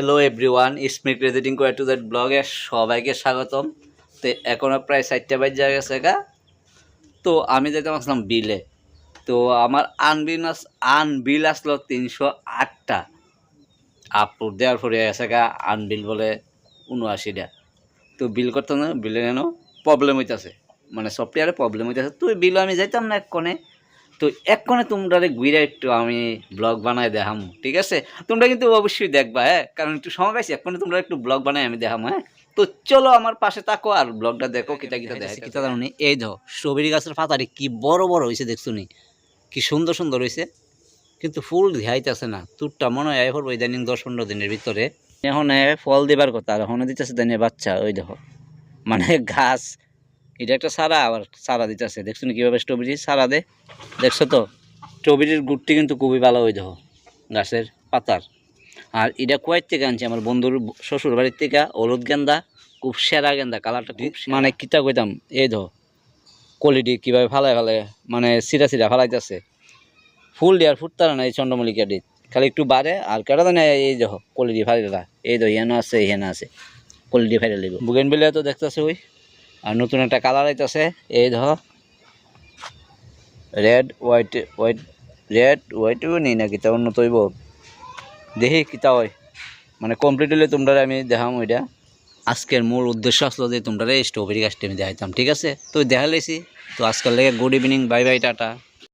Hello everyone স্মিক রেজিটিং কোয়ার to that ব্লগে সবাইকে স্বাগতম। তো এখনও প্রায় চারটে বাজে গেছে গা। তো আমি যেতাম আসলাম বিলে। তো আমার আনবিল আনবিল আসলো তিনশো আটটা। আপলোড দেওয়ার পরে গেছে গা আনবিল বলে উনআশিটা। তো বিল করতে না বিলে কেন প্রবলেম হইতাছে। মানে সফটওয়্যারে প্রবলেম হইতাছে। তো বিল আমি যাইতাম না এক এক্ষণে তো এক্ষণে তোমরা গুইরা একটু আমি ব্লগ বানায় দেখাম ঠিক আছে? তোমরা কিন্তু অবশ্যই দেখবা হ্যাঁ? কারণ একটু সময় পাইছি এক্ষণে তোমরা একটু ব্লগ বানাই আমি দেখাম হ্যাঁ? তো চলো আমার পাশে থাকো আর ব্লগটা দেখো কিতা কিতা দেখে কিতা জানি এই ধো স্ট্রবেরি গাছের পাতাটি কি বড় বড় হয়েছে দেখছ নি? কি সুন্দর সুন্দর হয়েছে কিন্তু ফুল ধিয়াইতেছে না। তুরটা মনে হয় এবার ইদানিং দশ পনেরো দিনের ভিতরে। এখন ফল দিবার কথা আর এখন দিতেছে দানি বাচ্চা ওই দেখো। মানে গাছ এটা একটা সারা আবার সারা দিতেছে। দেখছ নি কীভাবে স্ট্রবেরি সারা দে দেখছ তো? স্ট্রবেরির গুড়টি কিন্তু খুবই ভালো ওই দেখো গাছের পাতার। আর এটা কুয়ার থেকে আনছি আমার বন্ধুর শ্বশুর বাড়ির থেকে হলুদ গেন্দা খুব সেরা গেন্দা কালারটা খুব মানে কিতা কইতাম এই ধো কোয়ালিটি কীভাবে ফালায় ফালায় মানে সিরা সিরা ফালাইতেছে। ফুল দেওয়ার ফুটতারা না এই চন্দ্রমল্লিকা ডিট খালি একটু বাড়ে আর কেটা জানে এই দেখো কোয়ালিটি ফাইলা এই তো হেন আছে হেন আছে কোয়ালিটি ফাইলে লিব বুগেন বিলে তো দেখতেছে ওই। আর নতুন একটা কালার আইতেছে, এই ধর রেড হোয়াইট হোয়াইট রেড হোয়াইটও নেই না কিতা অন্য তৈব। দেখি কিতা হয়। মানে কমপ্লিট হলে তোমরা আমি দেখাম ওইটা। আজকের মূল উদ্দেশ্য আসলো যে তোমরা এই স্ট্রবেরি গাছটা আমি দেখাইতাম, ঠিক আছে? তো দেখা লেছি তো আজকাল লেগে good evening bye bye tata.